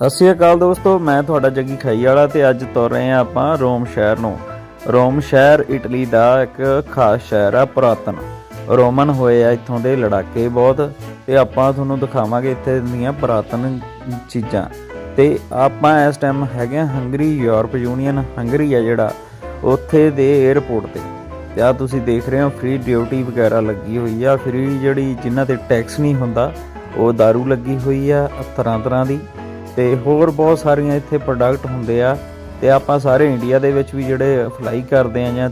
ਸਤਿ ਸ਼੍ਰੀ ਅਕਾਲ ਦੋਸਤੋ, ਮੈਂ ਤੁਹਾਡਾ ਜੱਗੀ ਖਾਈ ਵਾਲਾ ਤੇ ਅੱਜ ਤੁਰ ਰਹੇ ਆ ਆਪਾਂ ਰੋਮ ਸ਼ਹਿਰ ਨੂੰ। ਰੋਮ ਸ਼ਹਿਰ ਇਟਲੀ ਦਾ ਇੱਕ ਖਾਸ ਸ਼ਹਿਰ ਆ, ਪੁਰਾਤਨ। ਰੋਮਨ ਹੋਏ ਆ ਇੱਥੋਂ ਦੇ ਲੜਾਕੇ ਬਹੁਤ, ਤੇ ਆਪਾਂ ਤੁਹਾਨੂੰ ਦਿਖਾਵਾਂਗੇ ਇੱਥੇ ਦੀਆਂ ਪੁਰਾਤਨ ਚੀਜ਼ਾਂ। ਤੇ ਆਪਾਂ ਇਸ ਟਾਈਮ ਹੈਗੇ ਆ ਹੰਗਰੀ ਯੂਰਪ ਯੂਨੀਅਨ ਹੰਗਰੀ ਆ ਜਿਹੜਾ, ਉੱਥੇ ਦੇ 에어ਪੋਰਟ ਤੇ। ਤੇ ਆ ਤੁਸੀਂ ਦੇਖ ਰਹੇ ਹੋ ਫ੍ਰੀ ਡਿਊਟੀ ਵਗੈਰਾ ਲੱਗੀ ਹੋਈ ਆ। ਫ੍ਰੀ ਜਿਹੜੀ ਜਿਨ੍ਹਾਂ ਤੇ ਟੈਕਸ ਨਹੀਂ ਹੁੰਦਾ, ਉਹ दारू ਲੱਗੀ ਹੋਈ ਆ ਤਰ੍ਹਾਂ ਤਰ੍ਹਾਂ ਦੀ। ਤੇ ਹੋਰ ਬਹੁਤ ਸਾਰੀਆਂ ਇੱਥੇ ਪ੍ਰੋਡਕਟ ਹੁੰਦੇ ਆ ਤੇ ਆਪਾਂ ਸਾਰੇ ਇੰਡੀਆ ਦੇ ਵਿੱਚ ਵੀ ਜਿਹੜੇ ਫਲਾਈ ਕਰਦੇ ਆ ਜਾਂ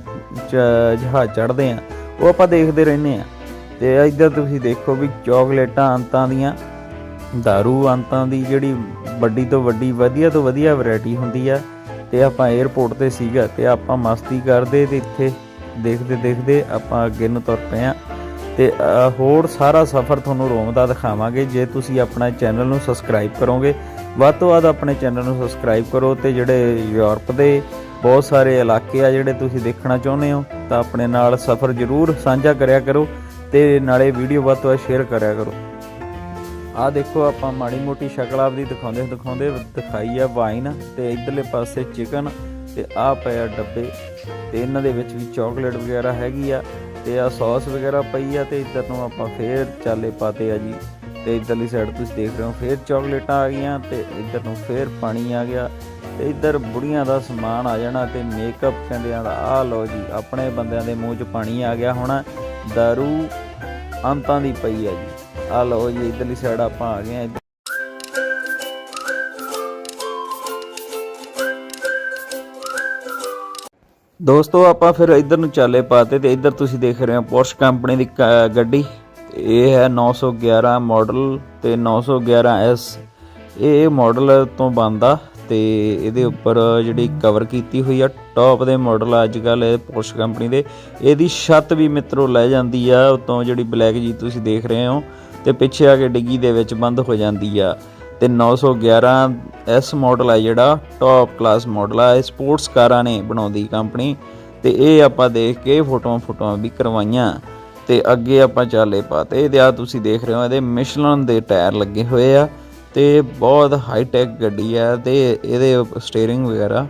ਜਹਾਜ਼ ਚੜ੍ਹਦੇ ਆ, ਉਹ ਆਪਾਂ ਦੇਖਦੇ ਰਹਿੰਦੇ ਆ। ਤੇ ਇੱਧਰ ਤੁਸੀਂ ਦੇਖੋ ਵੀ ਚਾਕਲੇਟਾਂ ਅੰਤਾਂ ਦੀਆਂ दारू ਅੰਤਾਂ ਦੀ ਜਿਹੜੀ ਵੱਡੀ ਤੋਂ ਵੱਡੀ, ਵਧੀਆ ਤੋਂ ਵਧੀਆ ਵੈਰਾਈਟੀ ਹੁੰਦੀ ਆ, ਤੇ ਆਪਾਂ 에어ਪੋਰਟ ਤੇ ਸੀਗਾ ਤੇ ਆਪਾਂ ਮਸਤੀ ਕਰਦੇ ਤੇ ਇੱਥੇ ਦੇਖਦੇ ਦੇਖਦੇ ਆਪਾਂ ਅੱਗੇ ਨੂੰ ਤੁਰ ਪਏ ਆ। ਤੇ ਹੋਰ ਸਾਰਾ ਸਫ਼ਰ ਤੁਹਾਨੂੰ ਰੋਮ ਦਾ ਦਿਖਾਵਾਂਗੇ। ਜੇ ਤੁਸੀਂ ਆਪਣਾ ਚੈਨਲ ਨੂੰ ਸਬਸਕ੍ਰਾਈਬ ਕਰੋਗੇ ਵੱਧ ਤੋਂ ਵੱਧ ਆਪਣੇ ਚੈਨਲ ਨੂੰ ਸਬਸਕ੍ਰਾਈਬ ਕਰੋ ਤੇ ਜਿਹੜੇ ਯੂਰਪ ਦੇ ਬਹੁਤ ਸਾਰੇ ਇਲਾਕੇ ਆ ਜਿਹੜੇ ਤੁਸੀਂ ਦੇਖਣਾ ਚਾਹੁੰਦੇ ਹੋ, ਤਾਂ ਆਪਣੇ ਨਾਲ ਸਫ਼ਰ ਜ਼ਰੂਰ ਸਾਂਝਾ ਕਰਿਆ ਕਰੋ ਤੇ ਨਾਲੇ ਵੀਡੀਓ ਵੱਧ ਤੋਂ ਵੱਧ ਸ਼ੇਅਰ ਕਰਿਆ ਕਰੋ। ਆ ਦੇਖੋ ਆਪਾਂ ਮਾੜੀ ਮੋਟੀ ਸ਼ਕਲ ਆਪਦੀ ਦਿਖਾਉਂਦੇ ਦਿਖਾਉਂਦੇ ਦਿਖਾਈ ਆ ਵਾਈਨ ਤੇ ਇਧਰਲੇ ਪਾਸੇ ਚਿਕਨ ਤੇ ਆ ਪਿਆ ਡੱਬੇ ਤੇ ਇਹਨਾਂ ਦੇ ਵਿੱਚ ਵੀ ਚਾਕਲੇਟ ਵਗੈਰਾ ਹੈਗੀ ਆ ਤੇ ਆ ਸੌਸ ਵਗੈਰਾ ਪਈ ਆ ਤੇ ਇਧਰ ਨੂੰ ਆਪਾਂ ਫੇਰ ਚਾਲੇ ਪਾਤੇ ਆ ਜੀ। ਤੇ ਇਧਰਲੀ ਸਾਈਡ ਤੁਸੀਂ ਦੇਖ ਰਹੇ ਹੋ, ਫੇਰ ਚਾਕਲੇਟਾਂ ਆ ਗਈਆਂ ਤੇ ਇਧਰ ਨੂੰ ਫੇਰ ਪਾਣੀ ਆ ਗਿਆ ਤੇ ਇਧਰ ਬੁੜੀਆਂ ਦਾ ਸਮਾਨ ਆ ਜਾਣਾ ਤੇ ਮੇਕਅਪ ਕਹਿੰਦੇ ਆ ਆ ਲਓ ਜੀ, ਆਪਣੇ ਬੰਦਿਆਂ ਦੇ ਮੂੰਹ 'ਚ ਪਾਣੀ ਆ ਗਿਆ ਹੁਣ दारू ਅੰਤਾਂ ਦੀ ਪਈ ਆ ਜੀ। ਆ ਲਓ ਜੀ, ਇਧਰਲੀ ਸਾਈਡ ਆਪਾਂ ਆ ਗਏ ਆ ਇੱਧਰ- ਦੋਸਤੋ, ਆਪਾਂ ਫਿਰ ਇੱਧਰ ਨੂੰ ਚਾਲੇ ਪਾਤੇ ਤੇ ਇੱਧਰ ਤੁਸੀਂ ਦੇਖ ਰਹੇ ਹੋ ਪੋਰਸ਼ ਕੰਪਨੀ ਦੀ ਕ- ਗੱਡੀ। ਇਹ ਹੈ 911 ਮਾਡਲ ਤੇ 911 ਐਸ। ਇਹ ਮਾਡਲ ਤੋਂ ਬੰਦਾ ਤੇ ਇਹਦੇ ਉੱਪਰ ਜਿਹੜੀ ਕਵਰ ਕੀਤੀ ਹੋਈ ਆ ਟੌਪ ਦੇ ਮਾਡਲ ਅੱਜ ਕੱਲ ਇਹ ਪੋਰਸ਼ ਕੰਪਨੀ ਦੇ। ਇਹਦੀ ਛੱਤ ਵੀ ਮਿੱਤਰੋ ਲੈ ਜਾਂਦੀ ਆ, ਉਤੋਂ ਜਿਹੜੀ ਬਲੈਕ ਜੀ ਤੁਸੀਂ ਦੇਖ ਰਹੇ ਹੋ ਤੇ ਪਿੱਛੇ ਆ ਕੇ ਡਿੱਗੀ ਦੇ ਵਿੱਚ ਬੰਦ ਹੋ ਜਾਂਦੀ ਆ। ਤੇ 911 ਐਸ ਮਾਡਲ ਆ ਜਿਹੜਾ ਟੌਪ ਕਲਾਸ ਮਾਡਲ ਆ, ਇਹ ਸਪੋਰਟਸ ਕਾਰਾਂ ਨੇ ਬਣਾਉਂਦੀ ਕੰਪਨੀ ਤੇ ਇਹ ਆਪਾਂ ਦੇਖ ਕੇ ਫੋਟੋਆਂ ਫੋਟੋਆਂ ਵੀ ਕਰਵਾਈਆਂ। ਤੇ ਅੱਗੇ ਆਪਾਂ ਚਾਲੇ ਪਾਤੇ ਤੇ ਆ ਤੁਸੀਂ ਦੇਖ ਰਹੇ ਹੋ, ਇਹਦੇ ਮਿਸ਼ਲਨ ਦੇ ਟਾਇਰ ਲੱਗੇ ਹੋਏ ਆ ਤੇ ਬਹੁਤ ਹਾਈ ਟੈਕ ਗੱਡੀ ਆ ਤੇ ਇਹਦੇ ਸਟੀਅਰਿੰਗ ਵਗੈਰਾ।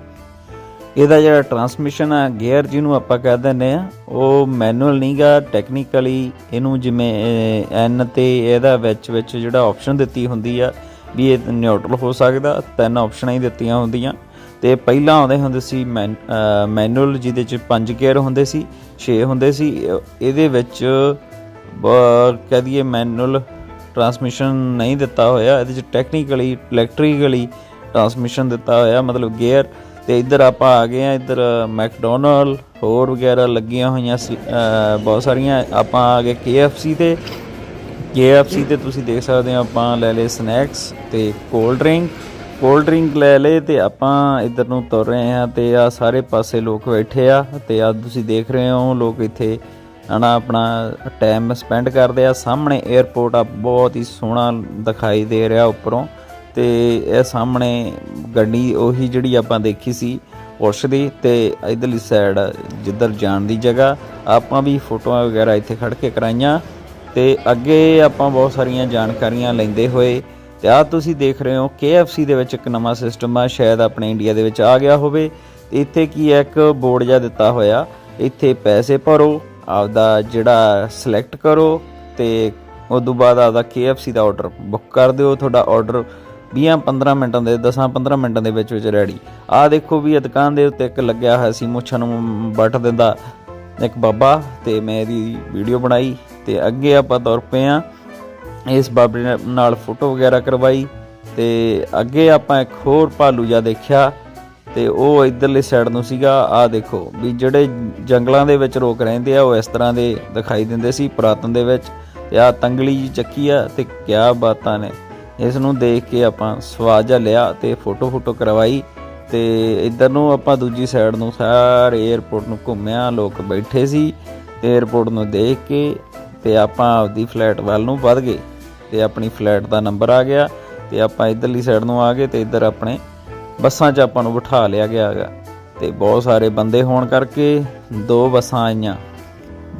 ਇਹਦਾ ਜਿਹੜਾ ਟਰਾਂਸਮਿਸ਼ਨ ਆ ਗੇਅਰ ਜਿਹਨੂੰ ਆਪਾਂ ਕਹਿ ਦਿੰਦੇ ਆ, ਉਹ ਮੈਨੂਅਲ ਨਹੀਂਗਾ ਟੈਕਨੀਕਲੀ ਇਹਨੂੰ ਜਿਵੇਂ ਐਨ ਤੇ ਇਹਦਾ ਵਿੱਚ ਵਿੱਚ ਜਿਹੜਾ ਆਪਸ਼ਨ ਦਿੱਤੀ ਹੁੰਦੀ ਆ, ਵੀ ਇਹ ਨਿਊਟਰਲ ਹੋ ਸਕਦਾ, ਤਿੰਨ ਆਪਸ਼ਨਾਂ ਹੀ ਦਿੱਤੀਆਂ ਹੁੰਦੀਆਂ। ਤੇ ਪਹਿਲਾਂ ਆਉਂਦੇ ਹੁੰਦੇ ਸੀ ਮੈਨੂਅਲ ਜਿਹਦੇ ਚ ਪੰਜ ਗੇਅਰ ਹੁੰਦੇ ਸੀ 6 ਹੁੰਦੇ ਸੀ ਇਹਦੇ ਵਿੱਚ ਬ- ਕਹਿ ਦਈਏ ਮੈਨੂਅਲ ਟਰਾਂਸਮਿਸ਼ਨ ਨਹੀਂ ਦਿੱਤਾ ਹੋਇਆ ਇਹਦੇ ਚ ਟੈਕਨੀਕਲੀ ਇਲੈਕਟ੍ਰੀਕਲੀ ਟਰਾਂਸਮਿਸ਼ਨ ਦਿੱਤਾ ਹੋਇਆ ਮਤਲਬ ਗੇਅਰ ਤੇ ਇੱਧਰ ਆਪਾਂ ਆ ਗਏ ਆ ਇੱਧਰ ਮੈਕਡੋਨਲ ਹੋਰ ਵਗੈਰਾ ਲੱਗੀਆਂ ਹੋਈਆਂ ਸੀ, ਬਹੁਤ ਸਾਰੀਆਂ ਆਪਾਂ ਆ ਗਏ KFC ਤੇ KFC ਤੇ ਤੁਸੀਂ ਦੇਖ ਸਕਦੇ ਹੋ ਆਪਾਂ ਲੈ ਲਏ ਸਨੈਕਸ ਤੇ ਕੋਲਡ ਡਰਿੰਕ ਕੋਲਡ ਡਰਿੰਕ ਲੈ ਲਏ ਤੇ ਆਪਾਂ ਇੱਧਰ ਨੂੰ ਤੁਰ ਰਹੇ ਹਾਂ ਤੇ ਆ ਸਾਰੇ ਪਾਸੇ ਲੋਕ ਬੈਠੇ ਆ ਤੇ ਆ ਤੁਸੀਂ ਦੇਖ ਰਹੇ ਹੋ, ਲੋਕ ਇੱਥੇ ਹਨਾ ਆਪਣਾ ਟਾਈਮ ਸਪੈਂਡ ਕਰਦੇ ਆ। ਸਾਹਮਣੇ 에ਅਰਪੋਰਟ ਆ, ਬਹੁਤ ਹੀ ਸੋਹਣਾ ਦਿਖਾਈ ਦੇ ਰਿਹਾ ਉੱਪਰੋਂ ਤੇ ਇਹ ਸਾਹਮਣੇ ਗੱਡੀ ਉਹੀ ਜਿਹੜੀ ਆਪਾਂ ਦੇਖੀ ਸੀ ਪੁਰਸ਼ ਦੀ ਤੇ ਇਧਰਲੀ ਸਾਈਡ ਜਿੱਧਰ ਜਾਣ ਦੀ ਜਗ੍ਹਾ ਆਪਾਂ ਵੀ ਫੋਟੋਆਂ ਵਗੈਰਾ ਇੱਥੇ ਖੜ ਕੇ ਕਰਾਈਆਂ ਤੇ ਅੱਗੇ ਆਪਾਂ ਬਹੁਤ ਸਾਰੀਆਂ ਜਾਣਕਾਰੀਆਂ ਲੈਂਦੇ ਹੋਏ ਤੇ ਆ ਤੁਸੀਂ ਦੇਖ ਰਹੇ ਹੋ? KFC ਦੇ ਵਿੱਚ ਇੱਕ ਨਵਾਂ ਸਿਸਟਮ ਆ, ਸ਼ਾਇਦ ਆਪਣੇ ਇੰਡੀਆ ਦੇ ਵਿੱਚ ਆ ਗਿਆ ਹੋਵੇ। ਤੇ ਇੱਥੇ ਕੀ ਹੈ? ਇੱਕ ਬੋਰਡ ਜਿਹਾ ਦਿੱਤਾ ਹੋਇਆ। ਇੱਥੇ ਪੈਸੇ ਭਰੋ, ਆਪਦਾ ਜਿਹੜਾ ਸਿਲੈਕਟ ਕਰੋ ਤੇ ਉਸ ਤੋਂ ਬਾਅਦ ਆਪਦਾ KFC ਦਾ ਆਰਡਰ ਬੁੱਕ ਕਰ ਦਿਓ। ਤੁਹਾਡਾ ਆਰਡਰ 20-15 ਮਿੰਟਾਂ ਦੇ 10-15 ਮਿੰਟਾਂ ਦੇ ਵਿੱਚ ਵਿੱਚ ਰੈਡੀ ਆਹ ਦੇਖੋ ਵੀ ਇਹ ਦੁਕਾਨ ਦੇ ਉੱਤੇ ਇੱਕ ਲੱਗਿਆ ਹੋਇਆ ਸੀ, ਮੁੱਛਾਂ ਨੂੰ ਵੱਟ ਦਿੰਦਾ ਇੱਕ ਬਾਬਾ ਤੇ ਮੈਂ ਇਹਦੀ ਵੀਡੀਓ ਬਣਾਈ ਤੇ ਅੱਗੇ ਆਪਾਂ ਤੁਰ ਪਏ ਆ ਇਸ ਬਾਬੇ ਨਾਲ ਫੋਟੋ ਵਗੈਰਾ ਕਰਵਾਈ ਤੇ ਅੱਗੇ ਆਪਾਂ ਇੱਕ ਹੋਰ ਭਾਲੂ ਜਿਹਾ ਦੇਖਿਆ ਤੇ ਉਹ ਇਧਰਲੇ ਸਾਈਡ ਨੂੰ ਸੀਗਾ, ਆਹ ਦੇਖੋ ਵੀ ਜਿਹੜੇ ਜੰਗਲਾਂ ਦੇ ਵਿੱਚ ਲੋਕ ਰਹਿੰਦੇ ਆ, ਉਹ ਇਸ ਤਰ੍ਹਾਂ ਦੇ ਦਿਖਾਈ ਦਿੰਦੇ ਸੀ ਪੁਰਾਤਨ ਦੇ ਵਿੱਚ ਤੇ ਆ ਤੰਗਲੀ ਜੀ ਚੱਕੀ ਆ ਤੇ ਕਿਆ ਬਾਤਾਂ ਨੇ। ਇਸ ਨੂੰ ਦੇਖ ਕੇ ਆਪਾਂ ਸਵਾਦ ਜਿਹਾ ਲਿਆ ਤੇ ਫੋਟੋ ਫੋਟੋ ਕਰਵਾਈ ਤੇ ਇਧਰ ਨੂੰ ਆਪਾਂ ਦੂਜੀ ਸਾਈਡ ਨੂੰ ਸਾਰੇ 에ਅਰਪੋਰਟ ਨੂੰ ਘੁੰਮਿਆ, ਲੋਕ ਬੈਠੇ ਸੀ ਤੇ 에ਅਰਪੋਰਟ ਨੂੰ ਦੇਖ ਕੇ ਤੇ ਆਪਾਂ ਆਪਦੀ ਫਲੈਟ ਵੱਲ ਨੂੰ ਵੱਧ ਗਏ। ਤੇ ਆਪਣੀ ਫਲੈਟ ਦਾ ਨੰਬਰ ਆ ਗਿਆ ਤੇ ਆਪਾਂ ਇਧਰਲੀ ਸਾਈਡ ਨੂੰ ਆ ਗਏ ਤੇ ਇਧਰ ਆਪਣੇ ਬੱਸਾਂ 'ਚ ਆਪਾਂ ਨੂੰ ਬਿਠਾ ਲਿਆ ਗਿਆ ਹੈਗਾ। ਤੇ ਬਹੁਤ ਸਾਰੇ ਬੰਦੇ ਹੋਣ ਕਰਕੇ ਦੋ ਬੱਸਾਂ ਆਈਆਂ।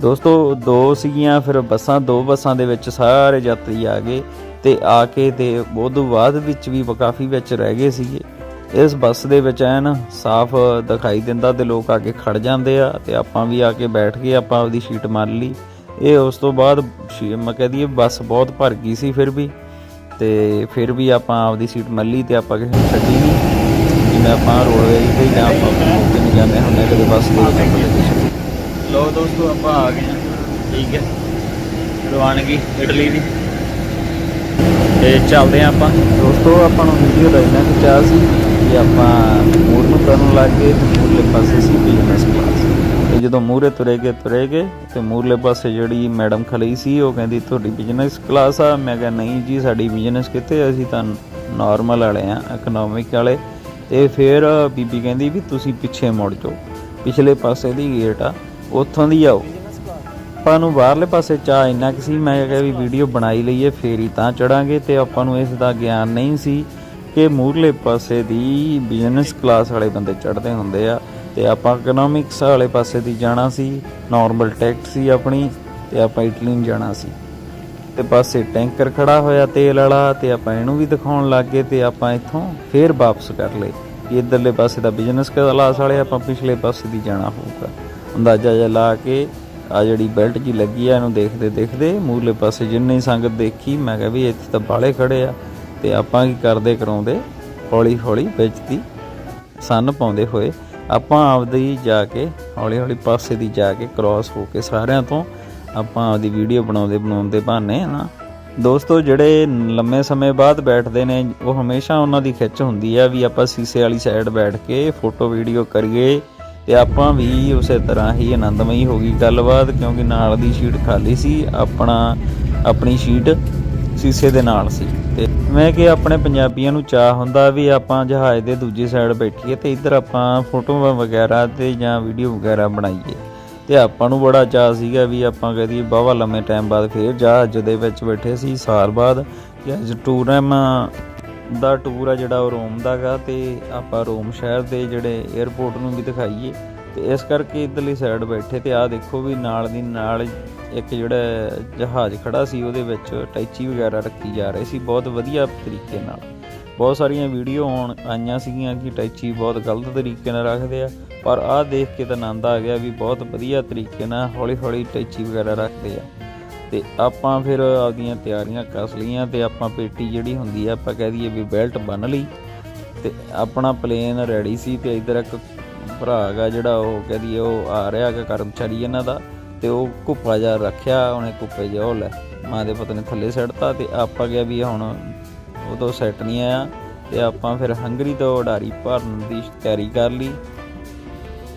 ਦੋਸਤੋ, ਦੋ ਸੀਗੀਆਂ, ਫਿਰ ਬੱਸਾਂ, ਦੋ ਬੱਸਾਂ ਦੇ ਵਿੱਚ ਸਾਰੇ ਯਾਤਰੀ ਆ ਗਏ ਤੇ ਆ ਕੇ ਤੇ ਉਦੋਂ ਬਾਅਦ ਵਿੱਚ ਵੀ ਕਾਫੀ ਵਿੱਚ ਰਹਿ ਗਏ ਸੀਗੇ। ਇਸ ਬੱਸ ਦੇ ਵਿੱਚ ਐਨ ਸਾਫ਼ ਦਿਖਾਈ ਦਿੰਦਾ ਤੇ ਲੋਕ ਆ ਕੇ ਖੜ ਜਾਂਦੇ ਆ ਤੇ ਆਪਾਂ ਵੀ ਆ ਕੇ ਬੈਠ ਗਏ, ਆਪਾਂ ਆਪਦੀ ਸੀਟ ਮਾਰ ਲਈ। ਇਹ ਉਸ ਤੋਂ ਬਾਅਦ ਮੈਂ ਕਹਦੀ ਇਹ ਬੱਸ ਬਹੁਤ ਭਰ ਗਈ ਸੀ ਫਿਰ ਵੀ। ਤੇ ਫਿਰ ਵੀ ਆਪਾਂ ਆਪਦੀ ਸੀਟ ਮੱਲੀ ਤੇ ਆਪਾਂ ਕਿਸੇ ਨੂੰ ਛੱਡੀ ਨਹੀਂ। ਜਿਵੇਂ ਆਪਾਂ ਰੋਡਵੇਜ ਤੇ ਜਾਂ ਆਪਾਂ ਮੌਕੇ ਨੂੰ ਜਾਂਦੇ ਹੁੰਦੇ ਕਦੇ ਬੱਸ ਦੇ ਲੋ ਦੋਸਤੋ ਆਪਾਂ ਆ ਗਏ ਹਾਂ। ਠੀਕ ਹੈ। ਰਵਾਨਗੀ ਇਟਲੀ ਦੀ। ਤੇ ਚੱਲਦੇ ਹਾਂ ਆਪਾਂ। ਦੋਸਤੋ ਆਪਾਂ ਨੂੰ ਵੀਡੀਓ ਦਾ ਇੰਨਾ ਕੁ ਚਾਹ ਸੀ ਕਿ ਆਪਾਂ ਮੂਰ ਨੂੰ ਕਰਨ ਲੱਗ ਗਏ ਤੇ ਮੂਰਲੇ ਪਾਸੇ ਸੀ ਬਿਜ਼ਨਸ ਕਲਾਸ ਤੇ ਜਦੋਂ ਮੂਹਰੇ ਤੁਰੇ ਗਏ ਤੁਰੇ ਗਏ ਤੇ ਮੂਹਰਲੇ ਪਾਸੇ ਜਿਹੜੀ ਮੈਡਮ ਖੜੀ ਸੀ, ਉਹ ਕਹਿੰਦੀ, ਤੁਹਾਡੀ ਬਿਜ਼ਨਸ ਕਲਾਸ ਆ। ਮੈਂ ਕਿਹਾ, ਨਹੀਂ ਜੀ, ਸਾਡੀ ਬਿਜ਼ਨਸ ਕਿੱਥੇ ਅਸੀਂ ਤਾਂ ਨਾਰਮਲ ਵਾਲੇ ਆ ਇਕਨੋਮਿਕ ਵਾਲੇ। ਤੇ ਫਿਰ ਬੀਬੀ ਕਹਿੰਦੀ ਵੀ, ਤੁਸੀਂ ਪਿੱਛੇ ਮੁੜ ਜਾਓ। ਪਿਛਲੇ ਪਾਸੇ ਦੀ ਗੇਟ ਆ, ਉੱਥੋਂ ਦੀ ਆਓ। ਆਪਾਂ ਨੂੰ ਬਾਹਰਲੇ ਪਾਸੇ ਚਾਹ ਇੰਨਾ ਕਿ ਸੀ? ਮੈਂ ਕਿਹਾ ਵੀ ਵੀਡੀਓ ਬਣਾਈ ਲਈਏ, ਫੇਰ ਹੀ ਤਾਂ ਚੜਾਂਗੇ ਤੇ ਆਪਾਂ ਨੂੰ ਇਸ ਦਾ ਗਿਆਨ ਨਹੀਂ ਸੀ ਕਿ ਮੂਰਲੇ ਪਾਸੇ ਦੀ ਬਿਜ਼ਨਸ ਕਲਾਸ ਵਾਲੇ ਬੰਦੇ ਚੜਦੇ ਹੁੰਦੇ ਆ। ਤੇ ਆਪਾਂ ਇਕਨੋਮਿਕਸ ਵਾਲੇ ਪਾਸੇ ਦੀ ਜਾਣਾ ਸੀ ਨਾਰਮਲ ਟੈਕਸ ਸੀ ਆਪਣੀ, ਤੇ ਆਪਾਂ ਇਟਲੀ ਨੂੰ ਜਾਣਾ ਸੀ। ਤੇ ਪਾਸੇ ਟੈਂਕਰ ਖੜਾ ਹੋਇਆ ਤੇਲ ਵਾਲਾ, ਤੇ ਆਪਾਂ ਇਹਨੂੰ ਵੀ ਦਿਖਾਉਣ ਲੱਗ ਗਏ ਤੇ ਆਪਾਂ ਇੱਥੋਂ ਫੇਰ ਵਾਪਸ ਕਰ ਲਏ। ਕਿ ਇਧਰਲੇ ਪਾਸੇ ਦਾ ਬਿਜ਼ਨਸ ਕਲਾਸ ਵਾਲੇ, ਆਪਾਂ ਪਿਛਲੇ ਪਾਸੇ ਦੀ ਜਾਣਾ ਹੋਊਗਾ। ਅੰਦਾਜ਼ਾ ਜਿਹਾ ਲਾ ਕੇ ਆ ਜਿਹੜੀ ਬੈਲਟ ਜੀ ਲੱਗੀ ਆ, ਇਹਨੂੰ ਦੇਖਦੇ ਦੇਖਦੇ ਮੂਰਲੇ ਪਾਸੇ ਜਿੰਨੀ ਸੰਗਤ ਦੇਖੀ, ਮੈਂ ਕਿਹਾ ਵੀ ਇੱਥੇ ਤਾਂ ਬਾਲੇ ਖੜੇ ਆ। ਤੇ ਆਪਾਂ ਕੀ ਕਰਦੇ, ਕਰਾਉਂਦੇ ਹੌਲੀ ਹੌਲੀ ਵਿੱਚ ਦੀ ਸੰਨ ਪਾਉਂਦੇ ਹੋਏ ਆਪਾਂ ਆਪਦੀ ਜਾ ਕੇ, ਹੌਲੀ ਹੌਲੀ ਪਾਸੇ ਦੀ ਜਾ ਕੇ ਕ੍ਰਾਸ ਹੋ ਕੇ ਸਾਰਿਆਂ ਤੋਂ ਆਪਾਂ ਆਪਦੀ ਵੀਡੀਓ ਬਣਾਉਂਦੇ ਬਣਾਉਂਦੇ ਬਹਾਨੇ ਨਾ। ਦੋਸਤੋ, ਜਿਹੜੇ ਲੰਮੇ ਸਮੇਂ ਬਾਅਦ ਬੈਠਦੇ ਨੇ, ਉਹ ਹਮੇਸ਼ਾ ਉਹਨਾਂ ਦੀ ਖਿੱਚ ਹੁੰਦੀ ਆ ਵੀ ਆਪਾਂ ਸੀਸੇ ਵਾਲੀ ਸਾਈਡ ਬੈਠ ਕੇ ਫੋਟੋ ਵੀਡੀਓ ਕਰੀਏ ਤੇ ਆਪਾਂ ਵੀ ਉਸੇ ਤਰ੍ਹਾਂ ਹੀ ਆਨੰਦਮਈ ਹੋ ਗਈ ਗੱਲਬਾਤ, ਕਿਉਂਕਿ ਨਾਲ ਦੀ ਸ਼ੀਟ ਖਾਲੀ ਸੀ, ਆਪਣਾ ਆਪਣੀ ਸ਼ੀਟ ਸੀਸੇ ਦੇ ਨਾਲ ਸੀ। ਤੇ ਮੈਂ ਕਿ ਆਪਣੇ ਪੰਜਾਬੀਆਂ ਨੂੰ ਚਾਹ ਹੁੰਦਾ ਵੀ ਆਪਾਂ ਜਹਾਜ਼ ਦੇ ਦੂਜੀ ਸਾਈਡ ਬੈਠੀਏ ਤੇ ਇੱਧਰ ਆਪਾਂ ਫੋਟੋਆਂ ਵਗੈਰਾ ਤੇ ਜਾਂ ਵੀਡੀਓ ਵਗੈਰਾ ਬਣਾਈਏ। ਤੇ ਆਪਾਂ ਨੂੰ ਬੜਾ ਚਾਹ ਸੀਗਾ ਵੀ ਆਪਾਂ ਕਹਦੀ ਬਾਵਾ ਲੰਮੇ ਟਾਈਮ ਬਾਅਦ ਫੇਰ ਜਹਾਜ਼ ਦੇ ਵਿੱਚ ਬੈਠੇ ਸੀ, ਸਾਲ ਬਾਅਦ। ਕਿ ਅੱਜ ਟੂਰਮ ਦਾ ਟੂਰ ਆ ਜਿਹੜਾ ਉਹ ਰੋਮ ਦਾ ਗਾ ਤੇ ਆਪਾਂ ਰੋਮ ਸ਼ਹਿਰ ਦੇ ਜਿਹੜੇ 에ਅਰਪੋਰਟ ਨੂੰ ਵੀ ਦਿਖਾਈਏ। ਤੇ ਇਸ ਕਰਕੇ ਇਧਰਲੀ ਸਾਈਡ ਬੈਠੇ ਤੇ ਆਹ ਦੇਖੋ ਵੀ ਨਾਲ ਦੀ ਨਾਲ ਇੱਕ ਜਿਹੜਾ ਜਹਾਜ਼ ਖੜਾ ਸੀ, ਉਹਦੇ ਵਿੱਚ ਟੈਚੀ ਵਗੈਰਾ ਰੱਖੀ ਜਾ ਰਹੀ ਸੀ, ਬਹੁਤ ਵਧੀਆ ਤਰੀਕੇ ਨਾਲ। ਬਹੁਤ ਸਾਰੀਆਂ ਵੀਡੀਓ ਆਉਣ ਆਈਆਂ ਸੀਗੀਆਂ ਕਿ ਟੈਚੀ ਬਹੁਤ ਗਲਤ ਤਰੀਕੇ ਨਾਲ ਰੱਖਦੇ ਆ, ਪਰ ਆਹ ਦੇਖ ਕੇ ਤਾਂ ਆਨੰਦ ਆ ਗਿਆ ਵੀ ਬਹੁਤ ਵਧੀਆ ਤਰੀਕੇ ਨਾਲ ਹੌਲੀ ਹੌਲੀ ਟੈਚੀ ਵਗੈਰਾ ਰੱਖਦੇ ਆ। ਤੇ ਆਪਾਂ ਫਿਰ ਆਪਦੀਆਂ ਤਿਆਰੀਆਂ ਕਸ ਲਈਆਂ ਤੇ ਆਪਾਂ ਪੇਟੀ ਜਿਹੜੀ ਹੁੰਦੀ ਆ, ਆਪਾਂ ਕਹਿ ਦਈਏ ਵੀ ਬੈਲਟ ਬੰਨ ਲਈ। ਤੇ ਆਪਣਾ ਪਲੇਨ ਰੈਡੀ ਸੀ ਤੇ ਇਧਰ ਇੱਕ ਭਰਾ ਹੈਗਾ ਜਿਹੜਾ ਉਹ ਕਹਿ ਦਈਏ ਉਹ ਆ ਰਿਹਾ ਹੈਗਾ ਕਰਮਚਾਰੀ ਇਹਨਾਂ ਦਾ। ਤੇ ਉਹ ਕੁੱਪਾ ਜਾ ਰੱਖਿਆ, ਉਹਨੇ ਕੁੱਪੇ ਜਿਹਾ ਉਹ ਲੈ। ਮਾਂ ਦੇ ਪੁੱਤ ਨੇ ਥੱਲੇ ਸੱਟਤਾ ਤੇ ਆਪਾਂ ਗਿਆ ਵੀ ਹੁਣ ਉਹ ਤੋਂ ਸੈੱਟ ਨਹੀਂ ਆਇਆ ਤੇ ਆਪਾਂ ਫਿਰ ਹੰਗਰੀ ਤੋਂ ਉਡਾਰੀ ਭਰਨ ਦੀ ਤਿਆਰੀ ਕਰ ਲਈ।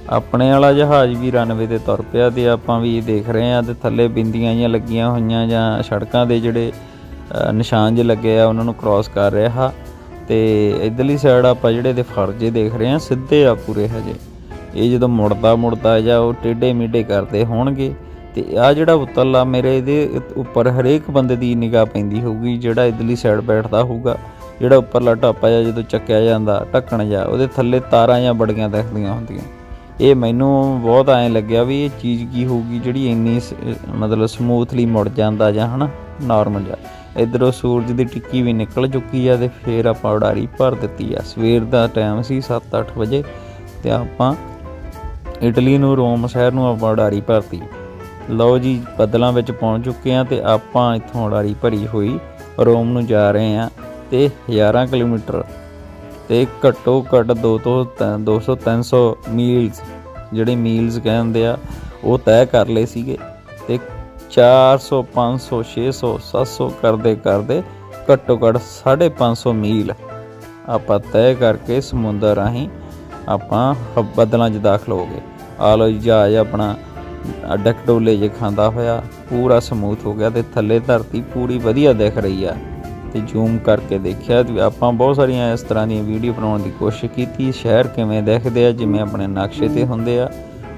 ਆਪਣੇ ਵਾਲਾ ਜਹਾਜ਼ ਵੀ ਰਨਵੇ ਤੇ ਤੁਰ ਪਿਆ ਤੇ ਆਪਾਂ ਵੀ ਦੇਖ ਰਹੇ ਆ ਤੇ ਥੱਲੇ ਬਿੰਦੀਆਂ ਜੀਆਂ ਲੱਗੀਆਂ ਹੋਈਆਂ ਜਾਂ ਸੜਕਾਂ ਦੇ ਜਿਹੜੇ ਨਿਸ਼ਾਨ ਜੇ ਲੱਗੇ ਆ, ਉਹਨਾਂ ਨੂੰ ਕ੍ਰਾਸ ਕਰ ਰਿਹਾ। ਤੇ ਇਧਰਲੀ ਸਾਈਡ ਆਪਾਂ ਜਿਹੜੇ ਦੇ ਫਰਜੇ ਦੇਖ ਰਹੇ ਆ ਸਿੱਧੇ ਆ ਪੂਰੇ ਹਜੇ। ਇਹ ਜਦੋਂ ਮੁੜਦਾ ਮੁੜਦਾ ਜਾਂ ਉਹ ਟੇਢੇ ਮੀਢੇ ਕਰਦੇ ਹੋਣਗੇ, ਤੇ ਆ ਜਿਹੜਾ ਉਤਲਾ ਮੇਰੇ ਇਹਦੇ ਉੱਪਰ ਹਰੇਕ ਬੰਦੇ ਦੀ ਨਿਗਾਹ ਪੈਂਦੀ ਹੋਊਗੀ, ਜਿਹੜਾ ਇਧਰਲੀ ਸਾਈਡ ਬੈਠਦਾ ਹੋਊਗਾ, ਜਿਹੜਾ ਉੱਪਰਲਾ ਟਾਪਾ ਜਾਂ ਜਦੋਂ ਚੱਕਿਆ ਜਾਂਦਾ, ਢੱਕਣ ਜਾਂ, ਉਹਦੇ ਥੱਲੇ ਤਾਰਾਂ ਜਾਂ ਬੜੀਆਂ ਦਿਖਦੀਆਂ ਹੁੰਦੀਆਂ। ਇਹ ਮੈਨੂੰ ਬਹੁਤ ਐਂ ਲੱਗਿਆ ਵੀ ਇਹ ਚੀਜ਼ ਕੀ ਹੋਊਗੀ ਜਿਹੜੀ ਇੰਨੀ ਸ- ਮਤਲਬ ਸਮੂਥਲੀ ਮੁੜ ਜਾਂਦਾ ਜਾਂ ਹਨਾ ਨਾਰਮਲ ਜਾਂ। ਇਧਰੋਂ ਸੂਰਜ ਦੀ ਟਿੱਕੀ ਵੀ ਨਿਕਲ ਚੁੱਕੀ ਆ ਤੇ ਫੇਰ ਆਪਾਂ ਉਡਾਰੀ ਭਰ ਦਿੱਤੀ ਆ। ਸਵੇਰ ਦਾ ਟਾਈਮ ਸੀ 7-8 ਵਜੇ, ਤੇ ਆਪਾਂ ਇਟਲੀ ਨੂੰ, ਰੋਮ ਸ਼ਹਿਰ ਨੂੰ ਆਪਾਂ ਉਡਾਰੀ ਭਰਤੀ। ਲਓ ਜੀ, ਬੱਦਲਾਂ ਵਿੱਚ ਪਹੁੰਚ ਚੁੱਕੇ ਆ ਤੇ ਆਪਾਂ ਇੱਥੋਂ ਉਡਾਰੀ ਭਰੀ ਹੋਈ ਰੋਮ ਨੂੰ ਜਾ ਰਹੇ ਆ ਤੇ ਹਜ਼ਾਰਾਂ ਕਿਲੋਮੀਟਰ ਤੇ ਘੱਟੋ ਘੱਟ 2 ਤੋਂ 200 300 ਮੀਲਸ, ਜਿਹੜੇ ਮੀਲਸ ਕਹਿੰਦੇ ਆ, ਉਹ ਤੈਅ ਕਰ ਲਏ ਸੀਗੇ ਤੇ 400 500 600 700 ਕਰਦੇ ਕਰਦੇ ਘੱਟੋ ਘੱਟ 550 ਮੀਲ ਆਪਾਂ ਤੈਅ ਕਰਕੇ ਸਮੁੰਦਰ ਰਾਹੀਂ ਆਪਾਂ ਬੱਦਲਾਂ 'ਚ ਦਾਖਲ ਹੋ ਗਏ। ਆ ਲੋ ਜਹਾਜ਼ ਆਪਣਾ ਡਕ ਜੇ ਖਾਂਦਾ ਹੋਇਆ, ਪੂਰਾ ਸਮੂਥ ਹੋ ਗਿਆ ਤੇ ਥੱਲੇ ਧਰਤੀ ਪੂਰੀ ਵਧੀਆ ਦਿਖ ਰਹੀ ਆ। ਤੇ ਜ਼ੂਮ ਕਰਕੇ ਦੇਖਿਆ ਤੇ ਆਪਾਂ ਬਹੁਤ ਸਾਰੀਆਂ ਇਸ ਤਰ੍ਹਾਂ ਦੀਆਂ ਵੀਡੀਓ ਬਣਾਉਣ ਦੀ ਕੋਸ਼ਿਸ਼ ਕੀਤੀ। ਸ਼ਹਿਰ ਕਿਵੇਂ ਦਿਖਦੇ ਆ, ਜਿਵੇਂ ਆਪਣੇ ਨਕਸ਼ੇ ਤੇ ਹੁੰਦੇ ਆ,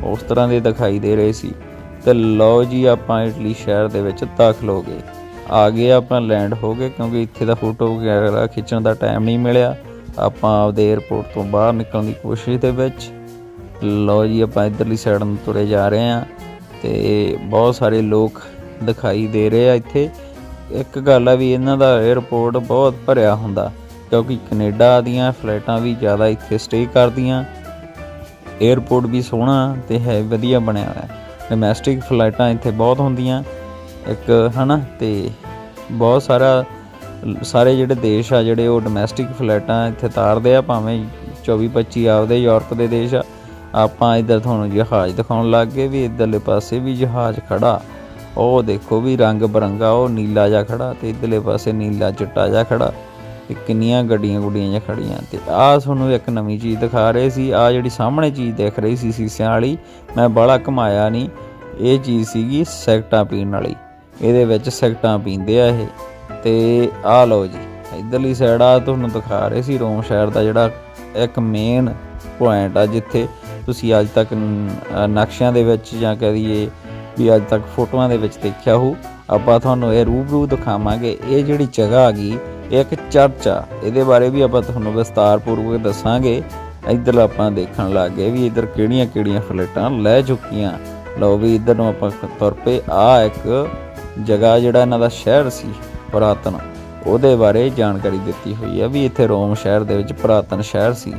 ਉਸ ਤਰ੍ਹਾਂ ਦੇ ਦਿਖਾਈ ਦੇ ਰਹੇ ਸੀ। ਤੇ ਲਓ ਜੀ, ਆਪਾਂ ਇਟਲੀ ਸ਼ਹਿਰ ਦੇ ਵਿੱਚ ਦਾਖਲ ਹੋ ਗਏ। ਆ ਗਏ ਆਪਾਂ ਲੈਂਡ ਹੋ ਗਏ, ਕਿਉਂਕਿ ਇੱਥੇ ਦਾ ਫੋਟੋ ਵਗੈਰਾ ਖਿੱਚਣ ਦਾ ਟਾਈਮ ਨਹੀਂ ਮਿਲਿਆ। ਆਪਾਂ ਆਪਦੇ 에어ਪੋਰਟ ਤੋਂ ਬਾਹਰ ਨਿਕਲਣ ਦੀ ਕੋਸ਼ਿਸ਼ ਦੇ ਵਿੱਚ। ਲੋ ਜੀ, ਆਪਾਂ ਇਧਰਲੀ ਸਾਈਡ ਨੂੰ ਤੁਰੇ ਜਾ ਰਹੇ ਆ ਤੇ ਬਹੁਤ ਸਾਰੇ ਲੋਕ ਦਿਖਾਈ ਦੇ ਰਹੇ ਆ ਇੱਥੇ। ਇੱਕ ਗੱਲ ਆ ਵੀ ਇਹਨਾਂ ਦਾ 에어ਪੋਰਟ ਬਹੁਤ ਭਰਿਆ ਹੁੰਦਾ, ਕਿਉਂਕਿ ਕੈਨੇਡਾ ਦੀਆਂ ਫਲਾਈਟਾਂ ਵੀ ਜ਼ਿਆਦਾ ਇੱਥੇ ਸਟੇ ਕਰਦੀਆਂ। 에어ਪੋਰਟ ਵੀ ਸੋਹਣਾ ਤੇ ਹੈ, ਵਧੀਆ ਬਣਿਆ ਹੋਇਆ। ਡੋਮੈਸਟਿਕ ਫਲਾਈਟਾਂ ਇੱਥੇ ਬਹੁਤ ਹੁੰਦੀਆਂ। ਇੱਕ, ਹਨਾ, ਤੇ ਬਹੁਤ ਸਾਰਾ ਸਾਰੇ ਜਿਹੜੇ ਦੇਸ਼ ਆ, ਜਿਹੜੇ ਉਹ ਡੋਮੈਸਟਿਕ ਫਲੈਟਾਂ ਇੱਥੇ ਤਾਰਦੇ ਆ, ਭਾਵੇਂ 24 25 ਆਪਦੇ ਯੂਰਪ ਦੇ ਦੇਸ਼ ਆ। ਆਪਾਂ ਇੱਧਰ ਤੁਹਾਨੂੰ ਜਹਾਜ਼ ਦਿਖਾਉਣ ਲੱਗ ਗਏ ਵੀ ਇੱਧਰਲੇ ਪਾਸੇ ਵੀ ਜਹਾਜ਼ ਖੜਾ। ਉਹ ਦੇਖੋ ਵੀ ਰੰਗ ਬਰੰਗਾ, ਉਹ ਨੀਲਾ ਜਿਹਾ ਖੜਾ ਤੇ ਇੱਧਰਲੇ ਪਾਸੇ ਨੀਲਾ ਚਿੱਟਾ ਜਿਹਾ ਖੜਾ ਤੇ ਕਿੰਨੀਆਂ ਗੱਡੀਆਂ ਗੁੱਡੀਆਂ ਜਿਹੀਆਂ ਖੜੀਆਂ। ਤੇ ਆਹ ਤੁਹਾਨੂੰ ਇੱਕ ਨਵੀਂ ਚੀਜ਼ ਦਿਖਾ ਰਹੇ ਸੀ ਆ ਜਿਹੜੀ ਸਾਹਮਣੇ ਚੀਜ਼ ਦਿਖ ਰਹੀ ਸੀ ਸੀਸਿਆਂ ਵਾਲੀ, ਮੈਂ ਬਾਹਲਾ ਘਮਾਇਆ ਨਹੀਂ ਇਹ ਚੀਜ਼ ਸੀਗੀ ਸੈਕਟਾਂ ਪੀਣ ਵਾਲੀ। ਇਹਦੇ ਵਿੱਚ ਸੈਕਟਾਂ ਪੀਂਦੇ ਆ ਇਹ। ਤੇ ਆਹ ਲਓ ਜੀ, ਇਧਰਲੀ ਸਾਈਡ ਆ ਤੁਹਾਨੂੰ ਦਿਖਾ ਰਹੇ ਸੀ, ਰੋਮ ਸ਼ਹਿਰ ਦਾ ਜਿਹੜਾ ਇੱਕ ਮੇਨ ਪੁਆਇੰਟ ਆ, ਜਿੱਥੇ ਤੁਸੀਂ ਅੱਜ ਤੱਕ ਨਕਸ਼ਿਆਂ ਦੇ ਵਿੱਚ ਜਾਂ ਕਹਿ ਦਈਏ ਵੀ ਅੱਜ ਤੱਕ ਫੋਟੋਆਂ ਦੇ ਵਿੱਚ ਦੇਖਿਆ ਹੋ ਆਪਾਂ ਤੁਹਾਨੂੰ ਇਹ ਰੂਬਰੂ ਦਿਖਾਵਾਂਗੇ, ਇਹ ਜਿਹੜੀ ਜਗ੍ਹਾ ਆ ਗਈ, ਇਹ ਇੱਕ ਚਰਚ ਆ, ਇਹਦੇ ਬਾਰੇ ਵੀ ਆਪਾਂ ਤੁਹਾਨੂੰ ਵਿਸਤਾਰਪੂਰਵਕ ਦੱਸਾਂਗੇ, ਇੱਧਰ ਆਪਾਂ ਦੇਖਣ ਲੱਗ ਗਏ ਵੀ ਇੱਧਰ ਕਿਹੜੀਆਂ ਕਿਹੜੀਆਂ ਫਲੈਟਾਂ ਲੈ ਚੁੱਕੀਆਂ। ਲਓ ਵੀ ਇੱਧਰ ਨੂੰ ਆਪਾਂ ਤੁਰ ਪਏ ਆ ਇੱਕ ਜਗ੍ਹਾ ਜਿਹੜਾ ਇਹਨਾਂ ਦਾ ਸ਼ਹਿਰ ਸੀ। ਪੁਰਾਤਨ। ਉਹਦੇ ਬਾਰੇ ਜਾਣਕਾਰੀ ਦਿੱਤੀ ਹੋਈ ਹੈ ਵੀ ਇੱਥੇ ਰੋਮ ਸ਼ਹਿਰ ਦੇ ਵਿੱਚ ਪੁਰਾਤਨ ਸ਼ਹਿਰ ਸੀ।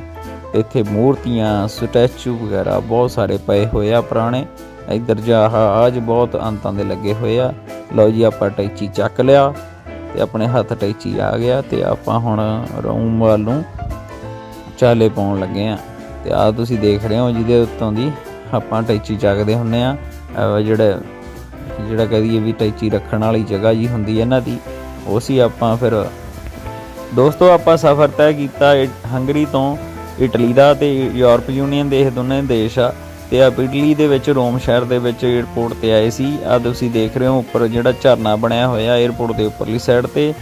ਇੱਥੇ ਮੂਰਤੀਆਂ, ਸਟੈਚੂ ਵਗੈਰਾ ਬਹੁਤ ਸਾਰੇ ਪਏ ਹੋਏ ਆ ਪੁਰਾਣੇ। ਇੱਧਰ ਜਹਾਜ਼ ਬਹੁਤ ਅੰਤਾਂ ਦੇ ਲੱਗੇ ਹੋਏ ਆ। ਲਓ ਜੀ, ਆਪਾਂ ਟੈਚੀ ਚੱਕ ਲਿਆ ਤੇ ਆਪਣੇ ਹੱਥ ਟੈਚੀ ਆ ਗਿਆ ਤੇ ਆਪਾਂ ਹੁਣ ਰੋਮ ਵੱਲ ਨੂੰ ਚਾਲੇ ਪਾਉਣ ਲੱਗੇ ਆ। ਤੇ ਆ ਤੁਸੀਂ ਦੇਖ ਰਹੇ ਹੋ ਜਿਹਦੇ ਉੱਤੋਂ ਦੀ ਆਪਾਂ ਟੈਚੀ ਚੱਕਦੇ ਹੁੰਨੇ ਆ। ਅਹ ਜਿਹੜਾ ਜਿਹੜਾ ਕਹਦੀਏ ਵੀ ਟੈਚੀ ਰੱਖਣ ਵਾਲੀ ਜਗ੍ਹਾ ਜੀ ਹੁੰਦੀ ਹੈ ਇਹਨਾਂ ਦੀ। ਉਹ ਸੀ ਆਪਾਂ ਫਿਰ ਦੋਸਤੋ, ਆਪਾਂ ਸਫ਼ਰ ਤੈਅ ਕੀਤਾ ਇ- ਹੰਗਰੀ ਤੋਂ ਇਟਲੀ ਦਾ ਤੇ ਯੂਰਪ ਯੂਨੀਅਨ ਦੇ ਇਹ ਦੋਨੇ ਦੇਸ਼ ਆ ਤੇ ਆ ਇਟਲੀ ਦੇ ਵਿੱਚ ਰੋਮ ਸ਼ਹਿਰ ਦੇ ਵਿੱਚ 에ਅਰਪੋਰਟ ਤੇ ਆਏ ਸੀ। ਆ ਤੁਸੀਂ ਦੇਖ ਰਹੇ ਹੋ ਉੱਪਰ ਜਿਹੜਾ ਝਰਨਾ ਬਣਿਆ ਹੋਇਆ 에ਅਰਪੋਰਟ ਦੇ ਉੱਪਰਲੀ ਸਾਈਡ ਤੇ।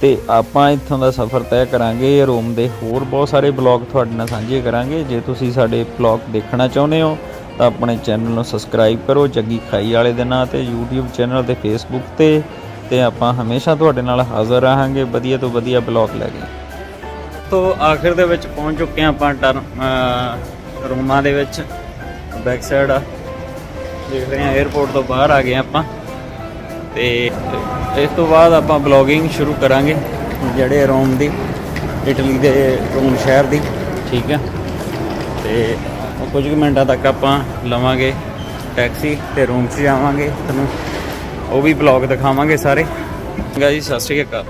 ਤੇ ਆਪਾਂ ਇੱਥੋਂ ਦਾ ਸਫ਼ਰ ਤੈਅ ਕਰਾਂਗੇ। ਰੋਮ ਦੇ ਹੋਰ ਬਹੁਤ ਸਾਰੇ ਬਲੌਗ ਤੁਹਾਡੇ ਨਾਲ ਸਾਂਝੇ ਕਰਾਂਗੇ। ਜੇ ਤੁਸੀਂ ਸਾਡੇ ਬਲੌਗ ਦੇਖਣਾ ਚਾਹੁੰਦੇ ਹੋ, ਤਾਂ ਆਪਣੇ ਚੈਨਲ ਨੂੰ ਸਬਸਕ੍ਰਾਈਬ ਕਰੋ ਜੱਗੀ ਖਾਈ ਵਾਲੇ ਦੇ ਨਾਂ ਤੇ YouTube ਚੈਨਲ ਤੇ Facebook ਤੇ। ਤੇ ਆਪਾਂ ਹਮੇਸ਼ਾ ਤੁਹਾਡੇ ਨਾਲ ਹਾਜ਼ਰ ਰਹਾਂਗੇ, ਵਧੀਆ ਤੋਂ ਵਧੀਆ ਬਲੌਗ ਲੈ ਕੇ। ਤੋਂ ਆਖਿਰ ਦੇ ਵਿੱਚ ਪਹੁੰਚ ਚੁੱਕੇ ਹਾਂ ਆਪਾਂ ਟਰ ਅਹ ਦੇ ਵਿੱਚ ਬੈਕ ਸਾਈਡ ਆ। ਦੇਖ ਰਹੇ ਹਾਂ 에어ਪੋਰਟ ਤੋਂ ਬਾਹਰ ਆ ਗਏ ਆਪਾਂ। ਤੇ ਇਸ ਤੋਂ ਬਾਅਦ ਆਪਾਂ ਬਲੌਗਿੰਗ ਸ਼ੁਰੂ ਕਰਾਂਗੇ, ਜਿਹੜੇ ਰੋਮ ਦੀ, ਇਟਲੀ ਦੇ ਰੋਮ ਸ਼ਹਿਰ ਦੀ। ਠੀਕ ਹੈ ਤੇ ਕੁਝ ਕੁ ਮਿੰਟਾਂ ਤੱਕ ਆਪਾਂ ਲਵਾਂਗੇ ਟੈਕਸੀ ਤੇ ਰੂਮ 'ਚ ਜਾਵਾਂਗੇ ਤੁਹਾਨੂੰ। ਉਹ ਵੀ ਬਲੌਗ ਦਿਖਾਵਾਂਗੇ ਸਾਰੇ। ਗਾਇਸ ਸਤਿ ਸ਼੍ਰੀ ਅਕਾਲ।